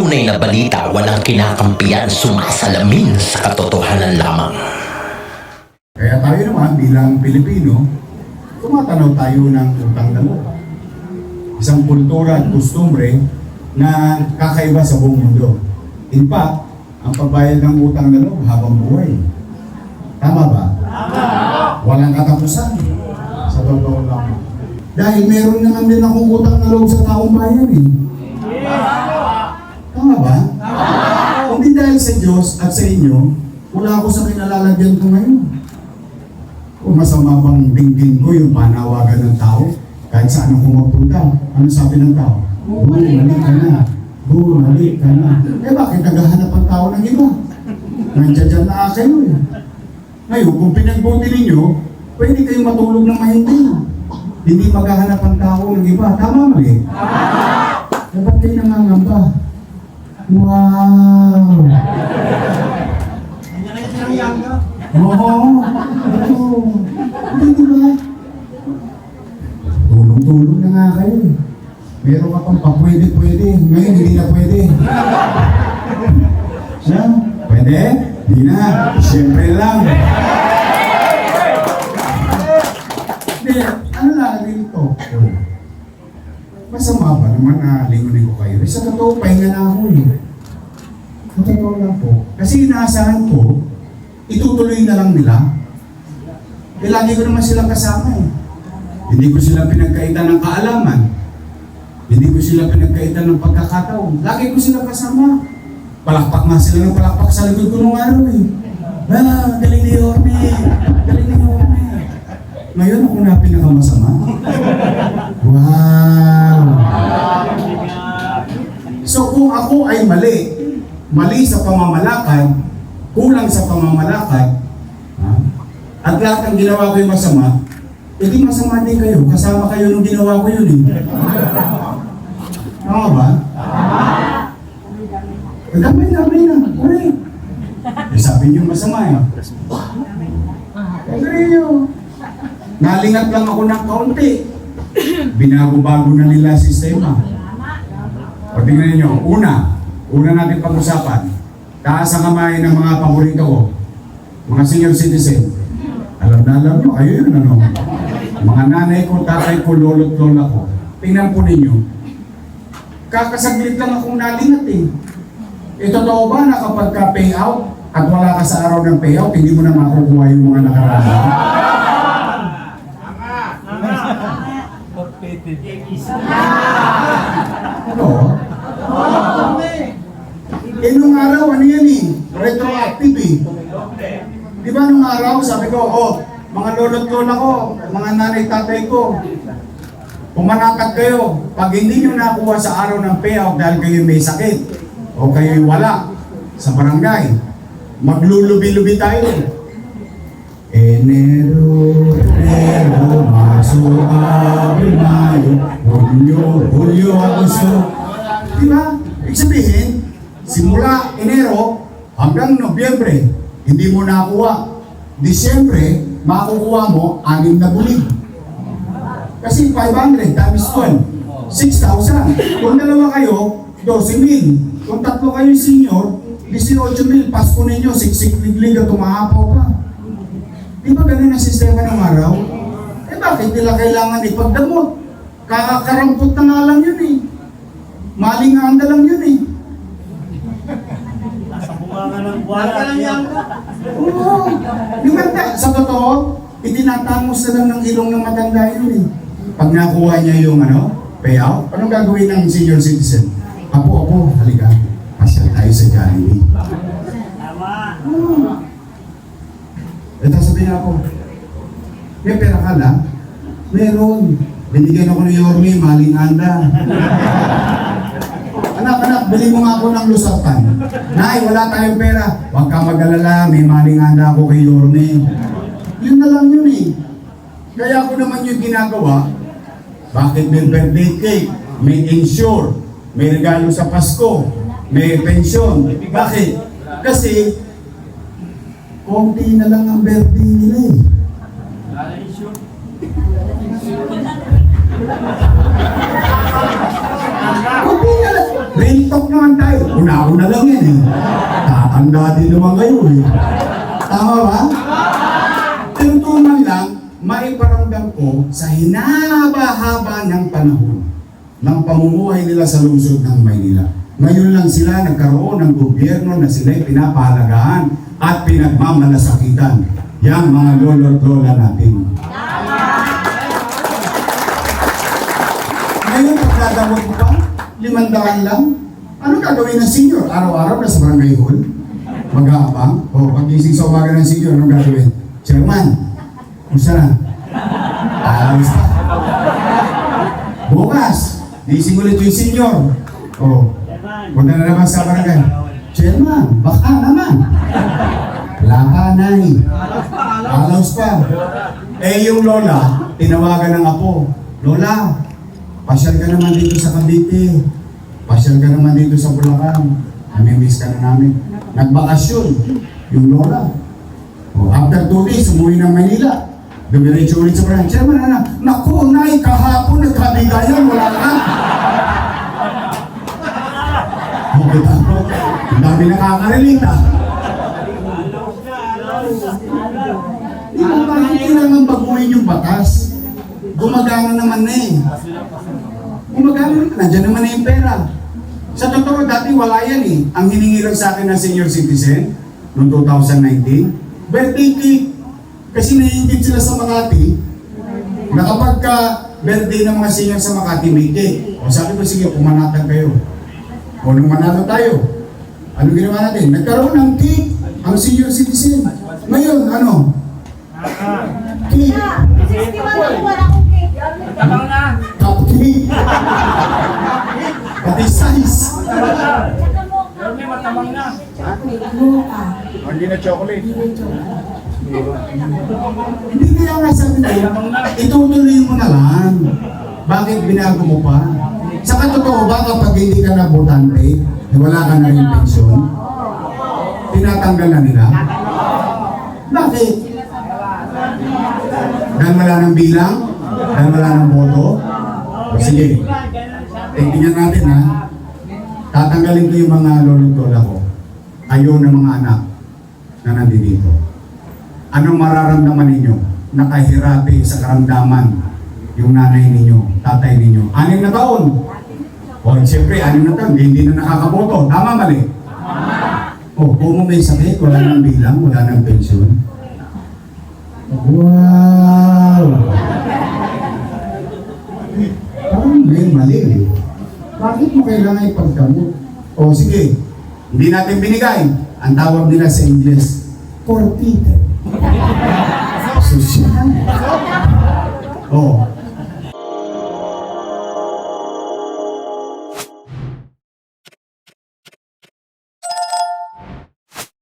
Tunay na balita walang kinakampiyan sumasalamin sa katotohanan lamang. Kaya tayo naman bilang Pilipino, tumatanaw tayo ng utang na loob. Isang kultura at kostumbre na kakaiba sa buong mundo. In fact, ang pagbayad ng utang na loob habang buhay. Tama ba? Tama! Walang katapusan. Sa totoo lang. Dahil meron naman din akong utang na loob sa taong bayan eh. Tama ba? Hindi dahil sa Diyos at sa inyo, wala ako sa kinalalagyan ko ngayon. Kung masama bang dinggin ko yung panawagan ng tao, kahit saan ako magpunta, ano sabi ng tao? Bumalik ka na. Bumalik ka na. Eh bakit naghahanap ang tao ng iba? Nandiyan dyan na kayo eh. Ngayon, kung pinagbuti ninyo, pwede kayong matulog ng mahinti. Hindi maghahanap ang tao ng iba. Tama? Tama! Eh ba't kayo nangangamba? Wow! Oo. Oo. Hindi ba? Tulong-tulong na nga kayo eh. Meron ka pang papwede-pwede. Ngayon hindi na pwede. Siya? Pwede? Hindi na. Siyempre lang. Hindi. Ano lang dito? Masama ba naman na lingunin ko kayo? Sa totoo, pahinga na ako eh. Sa totoo lang po. Kasi inaasahan ko, itutuloy na lang nila. Eh, lagi ko naman silang kasama eh. Hindi ko sila pinagkaitan ng kaalaman. Hindi ko sila pinagkaitan ng pagkakataon. Lagi ko sila kasama. Palakpak nga sila ng palakpak sa likod ko nung araw eh. Ah, galing ni Yorme. Galing ni Yorme. Ngayon ako na pinakamasama. Mali sa pamamalakad, kulang sa pamamalakad, ha? at lahat ng ginawa ko yung masama, edi masama din kayo. Kasama kayo nung ginawa ko yun eh. Tama ba? Eh, damay, damay na. Correct. Eh, sabi niyo masama eh. Pero nalingat lang ako ng kaunti. Binago-bago na nila sistema. O niyo, una, una natin pag-usapan, taas ang kamay ng mga paborito ko, mga senior citizen. Alam na alam nyo, kayo yun ano. Mga nanay ko, tatay ko, lolo't lola ko. Tingnan po ninyo, kakasaglit lang akong nalingat eh. E totoo ba na kapag ka payout at wala ka sa araw ng payout, hindi mo na makukuha yung mga nakaraan? Oo. Eh nung araw, ano yan eh? Retroactive eh. Di ba nung araw, sabi ko, oh, mga lolo't lola ko, mga nanay tatay ko, pumanakad kayo. Pag hindi nyo nakuha sa araw ng payout dahil kayo may sakit, o kayo wala sa barangay, maglulubi-lubi tayo. Enero, Enero, hindi mo nakuha. Disyembre, makukuha mo anim na bulig. Kasi 500 times 12, 6,000. Kung dalawa kayo, 12,000. Kung tatlo kayo senior, 18,000. Pasko ninyo, siksik liglig at tumahapaw pa. Di ba ganun ang sistema ng araw? Eh bakit nila kailangan ipagdamot? Kakakarampot na nga lang yun eh. Malinganda lang yun eh. Nasa bunga ng buwan. Oo. Yung matanda, sa totoo, itinatangos na lang ng ilong ng matanda yun eh. Pag nakuha niya yung ano, payout, anong gagawin ng senior citizen? Apo, apo, halika. Pasyal tayo sa Jollibee. Tama. Oo. Ito sabihin ako, may pera ka lang? Meron. Binigyan ako ni Yorme, maling anda. Bili mo nga ako ng lusapan. Nay, wala tayong pera. Huwag ka mag-alala, may maling anda ako kay Yorme. Yun na lang yun eh. Kaya ako naman yung ginagawa, bakit may birthday cake, may insure, may regalo sa Pasko, may pensyon. Bakit? Kasi, konti na lang ang birthday nila eh. Talk naman tayo. tao na lang yan eh. Tatanda din naman kayo eh. Tama ba? Pero tunay lang, maiparamdam ko sa hinaba-haba ng panahon ng pamumuhay nila sa lungsod ng Maynila. Ngayon lang sila nagkaroon ng gobyerno na sila'y pinapahalagaan at pinagmamalasakitan. Yang mga lolo at lola natin. Ngayon, pagdadawag ko pa, limandaan lang. Ano gagawin ng senior? Araw-araw na sa barangay hall? Mag-aapang? O, pagising sa umaga ng senior, anong gagawin? Chairman, kumusta na? Ayos pa. Bukas, gising ulit yung senior. O, punta na naman sa barangay. Chairman, baka naman. Wala ka, nay. Alaws pa. Eh, yung lola, tinawagan ng apo. Lola, pasyal ka naman dito sa Cavite. Pasyal ka naman dito sa Bulacan. Namimiss ka na namin. Nagbakasyon, yung lola. O, after two days, umuwi ng Manila. Dumiretso ulit sa Bulacan. Chairman, anak, naku, nay, kahapon nagkabigayan, wala ka. Okay, tama. Ang dami nakaka-relate, ah. Di ba bakit kailangan baguhin yung batas? Gumagana naman na eh. Gumagana naman, nandiyan naman na yung pera. Sa totoo, dati wala yan eh. Ang hiningi lang sa akin ng senior citizen noong 2019, birthday cake. Kasi naiingit sila sa Makati na kapag ka birthday ng mga senior sa Makati, may cake. O sabi ko, sige, pumanatan kayo. O nung manalo tayo, ano ginawa natin? Nagkaroon ng cake ang senior citizen. Ngayon, ano? Cake. Tamang na. Cupcake. Pati size. Pero may matamang na. Hindi na chocolate. Hindi kaya nga sabi ko, itutuloy mo na lang. Bakit binago mo pa? Sa katotoo ba kapag hindi ka na botante, eh, wala ka na rin pensyon, tinatanggal na nila? Bakit? Dahil wala ng bilang? Dahil wala ng boto? Sige, tingnan natin ha. Tatanggalin ko yung mga lolo-lola ko. Ayaw ng mga anak na nandito. Anong mararamdaman ninyo? Nakahirapi sa karamdaman yung nanay ninyo, tatay ninyo. Anim na taon. O, siyempre, anim na taon, hindi na nakakaboto. Tama, mali? O, kung may sakit, wala nang bilang, wala nang pensyon. Wow! Parang may mali eh. Bakit mo kailangan ipagkamot? O sige, hindi natin binigay. Ang tawag nila sa English, forfeited. Social. Oh,